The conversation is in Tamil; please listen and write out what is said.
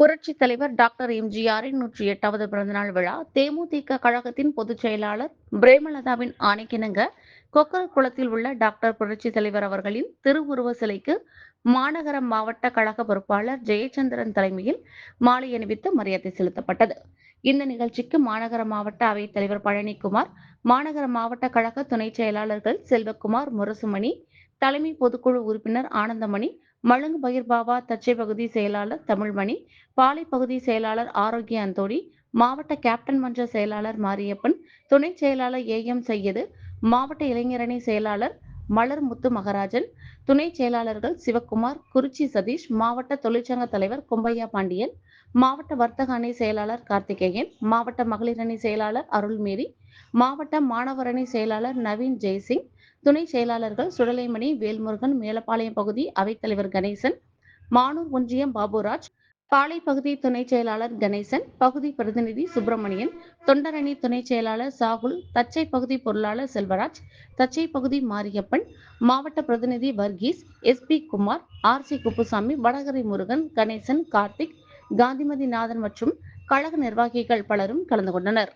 புரட்சி தலைவர் டாக்டர் எம்ஜிஆரின் நூற்றி எட்டாவது பிறந்தநாள் விழா. தேமுதிக கழகத்தின் பொதுச் செயலாளர் பிரேமலதாவின் ஆணைக்கிணங்க கொக்கர் குளத்தில் உள்ள டாக்டர் புரட்சி தலைவர் அவர்களின் திருவுருவ சிலைக்கு மாநகர மாவட்ட கழக பொறுப்பாளர் ஜெயச்சந்திரன் தலைமையில் மாலை அணிவித்து மரியாதை செலுத்தப்பட்டது. இந்த நிகழ்ச்சிக்கு மாநகர மாவட்ட அவைத் தலைவர் பழனிக்குமார் மாநகர மாவட்ட கழக துணைச் செயலாளர்கள் செல்வக்குமார் முரசுமணி தலைமை பொதுக்குழு உறுப்பினர் ஆனந்தமணி மழுங்கு பகிர்பாவா தச்சை பகுதி செயலாளர் தமிழ்மணி பாலை பகுதி செயலாளர் ஆரோக்கிய அந்தோணி மாவட்ட கேப்டன் மன்ற செயலாளர் மாரியப்பன் துணை செயலாளர் ஏ எம் சையது மாவட்ட இளைஞரணி செயலாளர் மலர் முத்து மகராஜன் துணை செயலாளர்கள் சிவக்குமார் குறிச்சி சதீஷ் மாவட்ட தொழிற்சங்க தலைவர் கும்பையா பாண்டியன் மாவட்ட வர்த்தக அணி செயலாளர் கார்த்திகேயன் மாவட்ட மகளிர் அணி செயலாளர் அருள்மேரி மாவட்ட மாணவர் அணி செயலாளர் நவீன் ஜெய்சிங் துணை செயலாளர்கள் சுடலைமணி வேல்முருகன் மேலப்பாளையம் பகுதி அவைத்தலைவர் கணேசன் மானூர் ஒன்றியம் பாபுராஜ் பாளை பகுதி துணை செயலாளர் கணேசன் பகுதி பிரதிநிதி சுப்பிரமணியன் தொண்டரணி துணை செயலாளர் சாகுல் தச்சை பகுதி பொருளாளர் செல்வராஜ் தச்சை பகுதி மாரியப்பன் மாவட்ட பிரதிநிதி Varghese SP Kumar R C Kuppusamy Vadakarai Murugan Ganesan Karthik Gandhimathi Nathan மற்றும் கழக நிர்வாகிகள் பலரும் கலந்து கொண்டனர்.